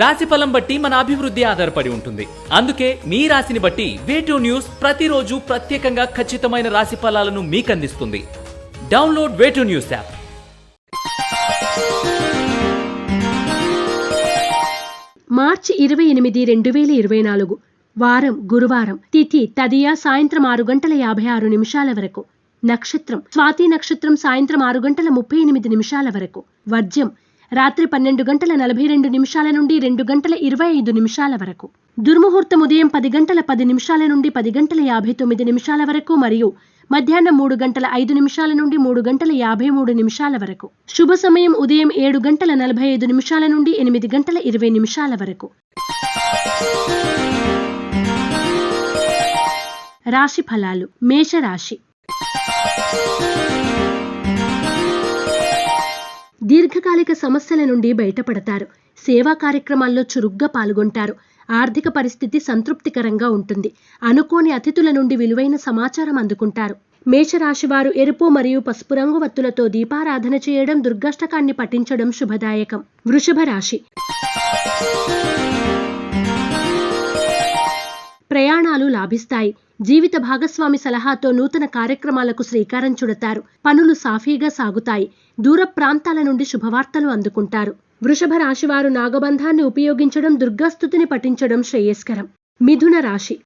రాశి ఫలం బట్టి మన అభివృద్ధి ఆధారపడి ఉంటుంది. అందుకే మీ రాశిని బట్టి వేటూ న్యూస్ ప్రతిరోజు ప్రత్యేకంగా ఖచ్చితమైన రాశి ఫలాలను మీకు అందిస్తుంది download way two news app మార్చి ఇరవై ఎనిమిది రెండు వేల ఇరవై నాలుగు. వారం గురువారం తిథి తదియా సాయంత్రం ఆరు గంటల యాభై ఆరు నిమిషాల వరకు. నక్షత్రం స్వాతి నక్షత్రం సాయంత్రం ఆరు గంటల ముప్పై ఎనిమిది నిమిషాల వరకు. వర్జ్యం రాత్రి పన్నెండు గంటల నలభై రెండు నిమిషాల నుండి రెండు గంటల ఇరవై ఐదు నిమిషాల వరకు. దుర్ముహూర్తం ఉదయం పది గంటల పది నిమిషాల నుండి పది గంటల యాభై తొమ్మిది నిమిషాల వరకు మరియు మధ్యాహ్నం మూడు గంటల ఐదు నిమిషాల నుండి మూడు గంటల యాభై మూడు నిమిషాల వరకు. శుభ సమయం ఉదయం ఏడు గంటల నలభై ఐదు నిమిషాల నుండి ఎనిమిది గంటల ఇరవై నిమిషాల వరకు. రాశి ఫలాలు. మేషరాశి. దీర్ఘకాలిక సమస్యల నుండి బయటపడతారు. సేవా కార్యక్రమాల్లో చురుగ్గా పాల్గొంటారు. ఆర్థిక పరిస్థితి సంతృప్తికరంగా ఉంటుంది. అనుకోని అతిథుల నుండి విలువైన సమాచారం అందుకుంటారు. మేషరాశివారు ఎరుపు మరియు పసుపు రంగు వత్తులతో దీపారాధన చేయడం దుర్గాష్టకాన్ని పఠించడం శుభదాయకం. వృషభ రాశి ప్రయాణాలు లాభిస్తాయి. జీవిత భాగస్వామి సలహాతో నూతన కార్యక్రమాలకు శ్రీకారం చుడతారు. పనులు సాఫీగా సాగుతాయి. దూర ప్రాంతాల నుండి శుభవార్తలు అందుకుంటారు. వృషభ రాశివారు నాగబంధాన్ని ఉపయోగించడం దుర్గాస్తుతిని పఠించడం శ్రేయస్కరం. మిథున రాశి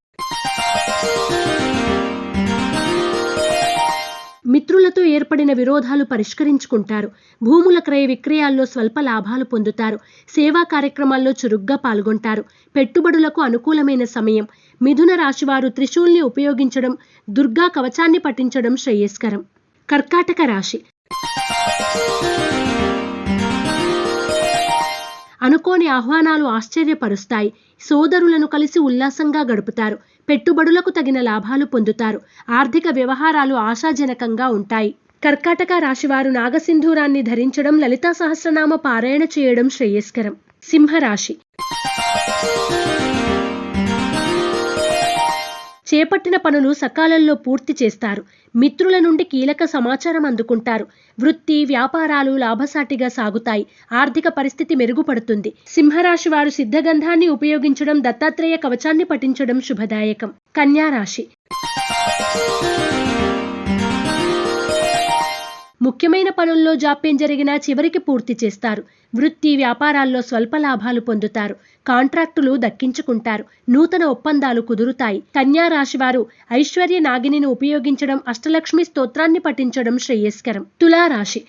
మిత్రులతో ఏర్పడిన విరోధాలు పరిష్కరించుకుంటారు. భూముల క్రయ విక్రయాల్లో స్వల్ప లాభాలు పొందుతారు. సేవా కార్యక్రమాల్లో చురుగ్గా పాల్గొంటారు. పెట్టుబడులకు అనుకూలమైన సమయం. మిథున రాశివారు త్రిశూల్ని ఉపయోగించడం దుర్గా కవచాన్ని పఠించడం శ్రేయస్కరం. కర్కాటక రాశి. అనుకోని ఆహ్వానాలు ఆశ్చర్యపరుస్తాయి. సోదరులను కలిసి ఉల్లాసంగా గడుపుతారు. పెట్టుబడులకు తగిన లాభాలు పొందుతారు. ఆర్థిక వ్యవహారాలు ఆశాజనకంగా ఉంటాయి. కర్కాటక రాశివారు నాగసింధూరాన్ని ధరించడం లలితా సహస్రనామ పారాయణ చేయడం శ్రేయస్కరం. సింహరాశి చేపట్టిన పనులు సకాలంలో పూర్తి చేస్తారు. మిత్రుల నుండి కీలక సమాచారం అందుకుంటారు. వృత్తి వ్యాపారాలు లాభసాటిగా సాగుతాయి. ఆర్థిక పరిస్థితి మెరుగుపడుతుంది. సింహరాశి వారు సిద్ధగంధాన్ని ఉపయోగించడం దత్తాత్రేయ కవచాన్ని పఠించడం శుభదాయకం. కన్యా ముఖ్యమైన పనుల్లో జాప్యం జరిగినా చివరికి పూర్తి చేస్తారు. వృత్తి వ్యాపారాల్లో స్వల్ప లాభాలు పొందుతారు. కాంట్రాక్టులు దక్కించుకుంటారు. నూతన ఒప్పందాలు కుదురుతాయి. కన్యా రాశివారు ఐశ్వర్య నాగిని ఉపయోగించడం అష్టలక్ష్మి స్తోత్రాన్ని పఠించడం శ్రేయస్కరం. తులారాశి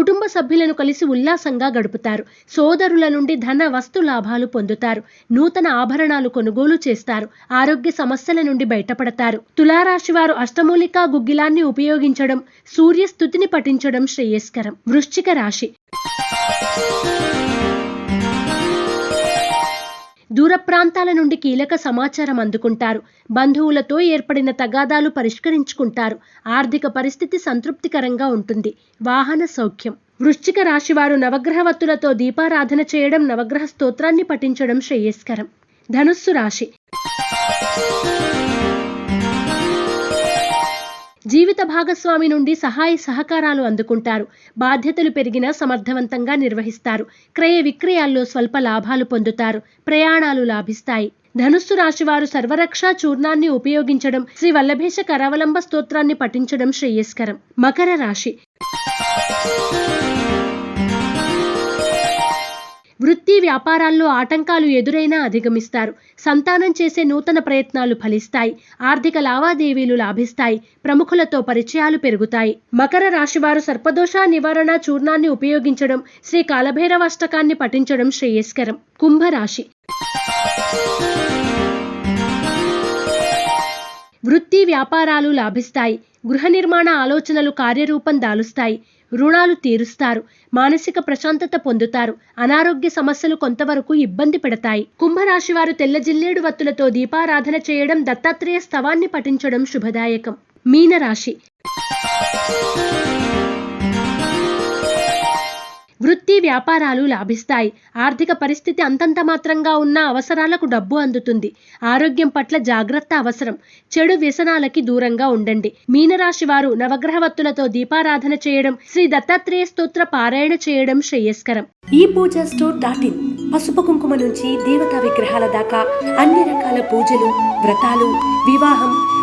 కుటుంబ సభ్యులను కలిసి ఉల్లాసంగా గడుపుతారు. సోదరుల నుండి ధన వస్తు లాభాలు పొందుతారు. నూతన ఆభరణాలు కొనుగోలు చేస్తారు. ఆరోగ్య సమస్యల నుండి బయటపడతారు. తులారాశి వారు అష్టమూలికా గుగ్గిలాన్ని ఉపయోగించడం సూర్య స్థుతిని పఠించడం శ్రేయస్కరం. వృశ్చిక రాశి. దూర ప్రాంతాల నుండి కీలక సమాచారం అందుకుంటారు. బంధువులతో ఏర్పడిన తగాదాలు పరిష్కరించుకుంటారు. ఆర్థిక పరిస్థితి సంతృప్తికరంగా ఉంటుంది. వాహన సౌఖ్యం. వృశ్చిక రాశివారు నవగ్రహవత్తులతో దీపారాధన చేయడం నవగ్రహ స్తోత్రాన్ని పఠించడం శ్రేయస్కరం. ధనుస్సు రాశి. జీవిత భాగస్వామి నుండి సహాయ సహకారాలు అందుకుంటారు. బాధ్యతలు పెరిగినా సమర్థవంతంగా నిర్వహిస్తారు. క్రయ విక్రయాల్లో స్వల్ప లాభాలు పొందుతారు. ప్రయాణాలు లాభిస్తాయి. ధనుస్సు రాశివారు సర్వరక్ష చూర్ణాన్ని ఉపయోగించడం శ్రీ వల్లభేష కరావలంబ స్తోత్రాన్ని పఠించడం శ్రేయస్కరం. మకర రాశి వ్యాపారాల్లో ఆటంకాలు ఎదురైనా అధిగమిస్తారు. సంతానం చేసే నూతన ప్రయత్నాలు ఫలిస్తాయి. ఆర్థిక లావాదేవీలు లాభిస్తాయి. ప్రముఖులతో పరిచయాలు పెరుగుతాయి. మకర రాశివారు సర్పదోష నివారణ చూర్ణాన్ని ఉపయోగించడం శ్రీ కాలభైరవాష్టకాన్ని పఠించడం శ్రేయస్కరం. కుంభరాశి. వృత్తి వ్యాపారాలు లాభిస్తాయి. గృహ నిర్మాణ ఆలోచనలు కార్యరూపం దాలుస్తాయి. రుణాలు తీరుస్తారు. మానసిక ప్రశాంతత పొందుతారు. అనారోగ్య సమస్యలు కొంతవరకు ఇబ్బంది పెడతాయి. కుంభరాశి వారు తెల్ల జిల్లేడు వత్తులతో దీపారాధన చేయడం దత్తాత్రేయ స్తవాన్ని పఠించడం శుభదాయకం. మీనరాశి వ్యాపారాలు లాభిస్తాయి. ఆర్థిక పరిస్థితి అంతంత మాత్రంగా ఉన్న అవసరాలకు డబ్బు అందుతుంది. ఆరోగ్యం పట్ల జాగ్రత్త అవసరం. చెడు వ్యసనాలకి దూరంగా ఉండండి. మీనరాశి వారు నవగ్రహవత్తులతో దీపారాధన చేయడం శ్రీ దత్తాత్రేయ స్తోత్ర పారాయణ చేయడం శ్రేయస్కరం. ఈ పూజ స్టోర్ డాట్ ఇన్ పసుపు కుంకుమ నుంచి దేవతా విగ్రహాల దాకా అన్ని రకాల పూజలు వ్రతాలు వివాహం